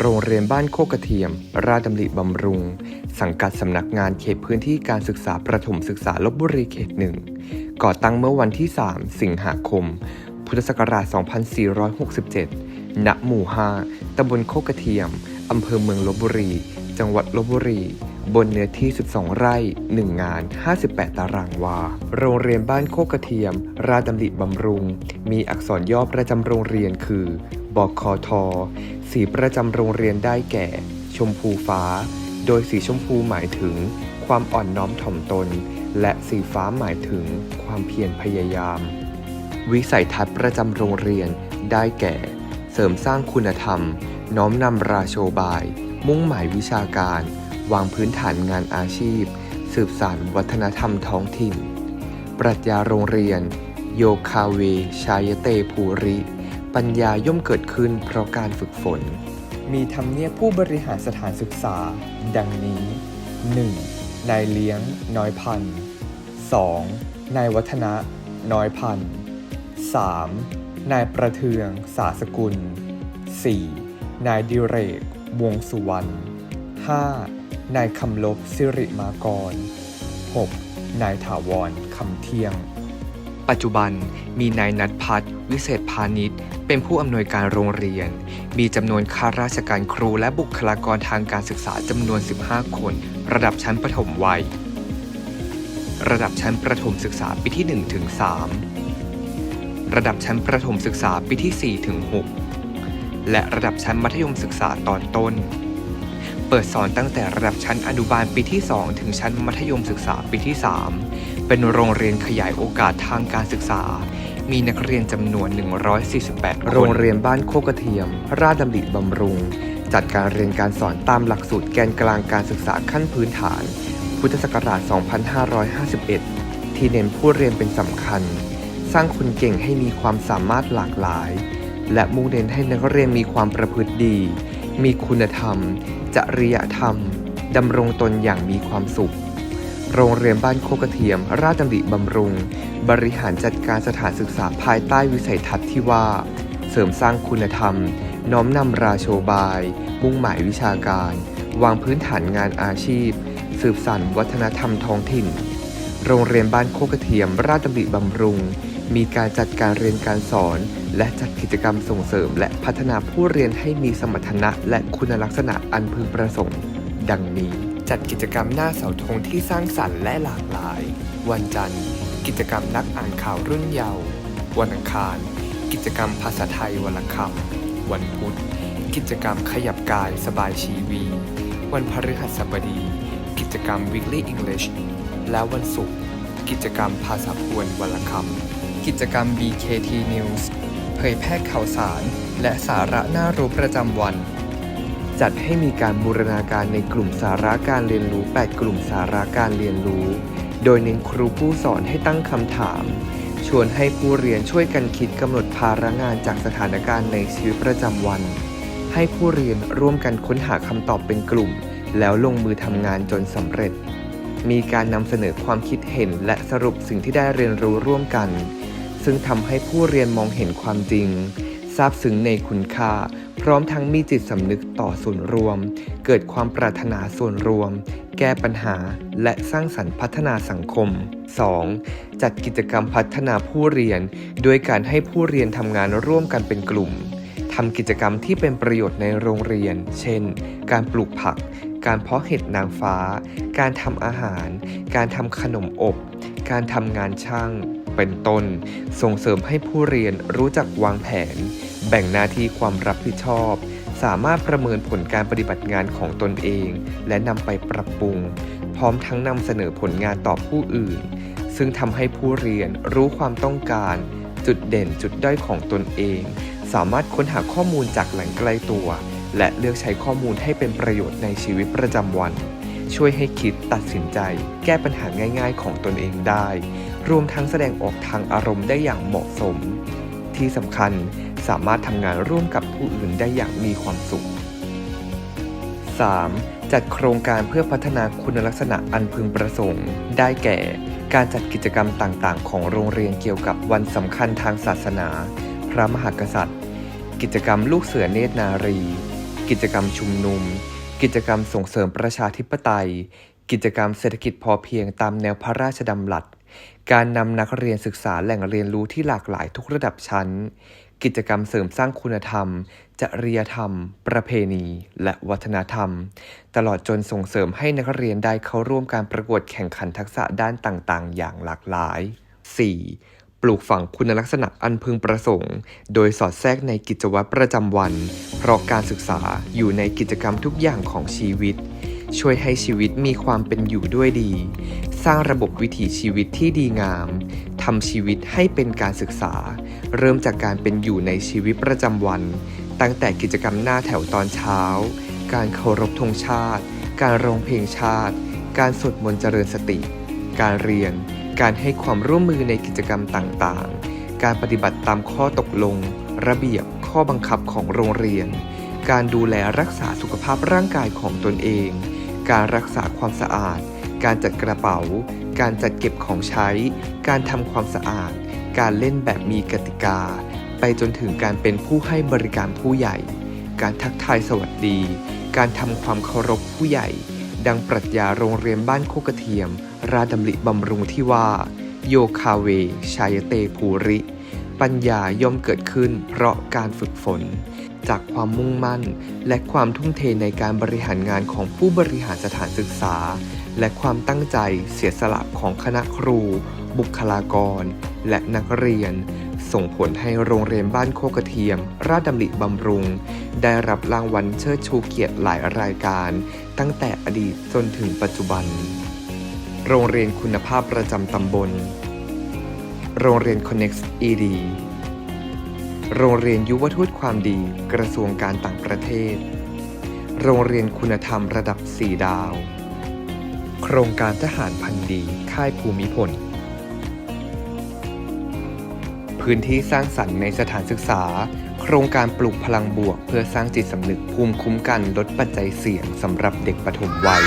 โรงเรียนบ้านโคกกระเทียม ราชดำริบำรุง สังกัดสำนักงานเขตพื้นที่การศึกษาประถมศึกษาลบบุรีเขตหนึ่งก่อตั้งเมื่อวันที่ 3 สิงหาคม พุทธศักราช 2467 ณ หมู่ 5ตำบลโคกกระเทียม อำเภอเมืองลบบุรี จังหวัดลบบุรี บนเนื้อที่ 12 ไร่ 1 งาน 58 ตารางวา โรงเรียนบ้านโคกกระเทียม ราชดำริบำรุง มีอักษรย่อประจำโรงเรียนคือ บกคทสีประจำโรงเรียนได้แก่ ชมพูฟ้า โดยสีชมพูหมายถึง ความอ่อนน้อมถ่อมตน และสีฟ้าหมายถึง ความเพียรพยายาม วิสัยทัศน์ประจำโรงเรียน ได้แก่ เสริมสร้างคุณธรรม น้อมนำราโชบาย มุ่งหมายวิชาการ วางพื้นฐานงานอาชีพ สืบสานวัฒนธรรมท้องถิ่น ปรัชญาโรงเรียน โยคาเว ชายเตภูริ ปัญญาย่อมเกิดขึ้นเพราะการฝึกฝน มีธรรมเนียบผู้บริหารสถานศึกษา ดังนี้ 1. นายเลี้ยง น้อยพัน 2. นายวัฒนะ น้อยพัน 3. นายประเทือง สาสกุล 4. นายดิเรก วงสุวรรณ 5. นายคำลบสิริมากร 6. นายถาวรคำเที่ยง ปัจจุบันมีนายนัทพัฒน์วิเศษพาณิชย์ เป็นผู้อำนวยการโรงเรียน มีจำนวนข้าราชการครูและบุคลากรทางการศึกษาจำนวน 15 คน ระดับชั้นประถมวัย ระดับชั้นประถมศึกษาปีที่ 1 ถึง 3 ระดับชั้นประถมศึกษาปีที่ 4 ถึง 6 และระดับชั้นมัธยมศึกษาตอนต้น ปิดสอนตั้งแต่ระดับชั้นอนุบาลปีที่ 2 ถึงชั้นมัธยมศึกษาปีที่ 3 เป็นโรงเรียนขยายโอกาสทางการศึกษา มีนักเรียนจำนวน 148 โรงเรียนบ้านโคกระเทียม ราชดำริบำรุง จัดการเรียนการสอนตามหลักสูตรแกนกลางการศึกษาขั้นพื้นฐาน พุทธศักราช 2551 ที่เน้นผู้เรียนเป็นสำคัญ สร้างคนเก่งให้มีความสามารถหลากหลาย และมุ่งเน้นให้นักเรียนมีความประพฤติดี มีคุณธรรม จริยธรรม ดำรงตนอย่างมีความสุข โรงเรียนบ้านโคกกระเทียม ราชดำริบำรุง บริหารจัดการสถานศึกษาภายใต้วิสัยทัศน์ที่ว่า เสริมสร้างคุณธรรม น้อมนำราโชบาย มุ่งหมายวิชาการ วางพื้นฐานงานอาชีพ สืบสานวัฒนธรรมท้องถิ่น โรงเรียนบ้านโคกกระเทียม ราชดำริบำรุง มีการจัดการเรียนการสอน และจัดกิจกรรมส่งเสริม และพัฒนาผู้เรียนให้มีสมรรถนะ และคุณลักษณะอันพึงประสงค์ ดังนี้ จัดกิจกรรมหน้าเสาธงที่สร้างสรรค์และหลากหลาย วันจันทร์ กิจกรรมนักอ่านข่าวรุ่นเยาว์วันอังคาร กิจกรรมภาษาไทยวันละคำวันพุธ กิจกรรมขยับกายสบายชีวี วันพฤหัสบดี กิจกรรม Weekly English และวันศุกร์กิจกรรมภาษาพวนวันละคำกิจกรรม BKT News เผยแพร่ข่าวสาร และสาระน่ารู้ประจำวัน จัดให้มีการบูรณาการในกลุ่มสาระการเรียนรู้ 8 กลุ่มสาระการเรียนรู้ โดยเน้นครูผู้สอนให้ตั้งคำถาม ชวนให้ผู้เรียนช่วยกันคิดกำหนดภาระงานจากสถานการณ์ในชีวิตประจำวัน ให้ผู้เรียนร่วมกันค้นหาคำตอบเป็นกลุ่ม แล้วลงมือทำงานจนสำเร็จมีการนำเสนอความคิดเห็นและสรุปสิ่งที่ได้เรียนรู้ร่วมกัน ซึ่งทำให้ผู้เรียนมองเห็นความจริงทราบซึ้งในคุณค่า พร้อมทั้งมีจิตสำนึกต่อส่วนรวม เกิดความปรารถนาส่วนรวม แก้ปัญหา และสร้างสรรค์พัฒนาสังคม 2. จัดกิจกรรมพัฒนาผู้เรียน โดยการให้ผู้เรียนทำงานร่วมกันเป็นกลุ่มทำกิจกรรมที่เป็นประโยชน์ในโรงเรียน เช่น การปลูกผัก การเพาะเห็ดนางฟ้า การทำอาหาร การทำขนมอบ การทำงานช่าง เป็นต้น ส่งเสริมให้ผู้เรียนรู้จักวางแผน แบ่งหน้าที่ความรับผิดชอบ สามารถประเมินผลการปฏิบัติงานของตนเอง และนำไปปรับปรุง พร้อมทั้งนำเสนอผลงานต่อผู้อื่น ซึ่งทำให้ผู้เรียนรู้ความต้องการ จุดเด่นจุดด้อยของตนเอง สามารถค้นหาข้อมูลจากแหล่งใกล้ตัว และเลือกใช้ข้อมูลให้เป็นประโยชน์ในชีวิตประจำวันช่วยให้คิดตัดสินใจ แก้ปัญหาง่ายๆของตนเองได้ รวมทั้งแสดงออกทางอารมณ์ได้อย่างเหมาะสม ที่สำคัญสามารถทำงานร่วมกับผู้อื่นได้อย่างมีความสุข 3. จัดโครงการเพื่อพัฒนาคุณลักษณะอันพึงประสงค์ ได้แก่ การจัดกิจกรรมต่างๆ ของโรงเรียนเกี่ยวกับวันสำคัญทางศาสนา พระมหากษัตริย์ กิจกรรมลูกเสือเนตรนารี กิจกรรมชุมนุม กิจกรรมส่งเสริมประชาธิปไตย กิจกรรมเศรษฐกิจพอเพียงตามแนวพระราชดำรัส การนำนักเรียนศึกษาแหล่งเรียนรู้ที่หลากหลายทุกระดับชั้น กิจกรรมเสริมสร้างคุณธรรม จริยธรรม ประเพณี และวัฒนธรรม ตลอดจนส่งเสริมให้นักเรียนได้เข้าร่วมการประกวดแข่งขันทักษะด้านต่างๆ อย่างหลากหลาย 4. ปลูกฝังคุณลักษณะอันพึงประสงค์ โดยสอดแทรกในกิจวัตรประจำวัน เพราะการศึกษาอยู่ในกิจกรรมทุกอย่างของชีวิต ช่วยให้ชีวิตมีความเป็นอยู่ด้วยดี สร้างระบบวิถีชีวิตที่ดีงามทำชีวิตให้เป็นการศึกษา เริ่มจากการเป็นอยู่ในชีวิตประจำวัน ตั้งแต่กิจกรรมหน้าแถวตอนเช้า การเคารพธงชาติ การร้องเพลงชาติ การสวดมนต์เจริญสติ การเรียน การให้ความร่วมมือในกิจกรรมต่างๆ การปฏิบัติตามข้อตกลง ระเบียบข้อบังคับของโรงเรียน การดูแลรักษาสุขภาพร่างกายของตนเอง การรักษาความสะอาด การจัดกระเป๋า การจัดเก็บของใช้ การทำความสะอาด การเล่นแบบมีกติกา ไปจนถึงการเป็นผู้ให้บริการผู้ใหญ่ การทักทายสวัสดี การทำความเคารพผู้ใหญ่ ดังปรัชญาโรงเรียนบ้านโคกระเทียม ราดำริบำรุงที่ว่า โยคาเว ชายเตภูริ ปัญญาย่อมเกิดขึ้นเพราะการฝึกฝน จากความมุ่งมั่น และความทุ่มเทในการบริหารงานของผู้บริหารสถานศึกษา และความตั้งใจเสียสละของคณะครู บุคลากร และนักเรียน ส่งผลให้โรงเรียนบ้านโคกระเทียม ราชดำริบำรุง ได้รับรางวัลเชิดชูเกียรติหลายรายการ ตั้งแต่อดีตจนถึงปัจจุบัน โรงเรียนคุณภาพประจำตำบล โรงเรียน Connex ED โรงเรียนยุวทูตความดีกระทรวงการต่างประเทศ โรงเรียนคุณธรรมระดับ 4 ดาว โครงการทหารพันธ์ดีค่ายภูมิพล พื้นที่สร้างสรรค์ในสถานศึกษา โครงการปลูกพลังบวก เพื่อสร้างจิตสำนึกภูมิคุ้มกันลดปัจจัยเสี่ยงสำหรับเด็กปฐมวัย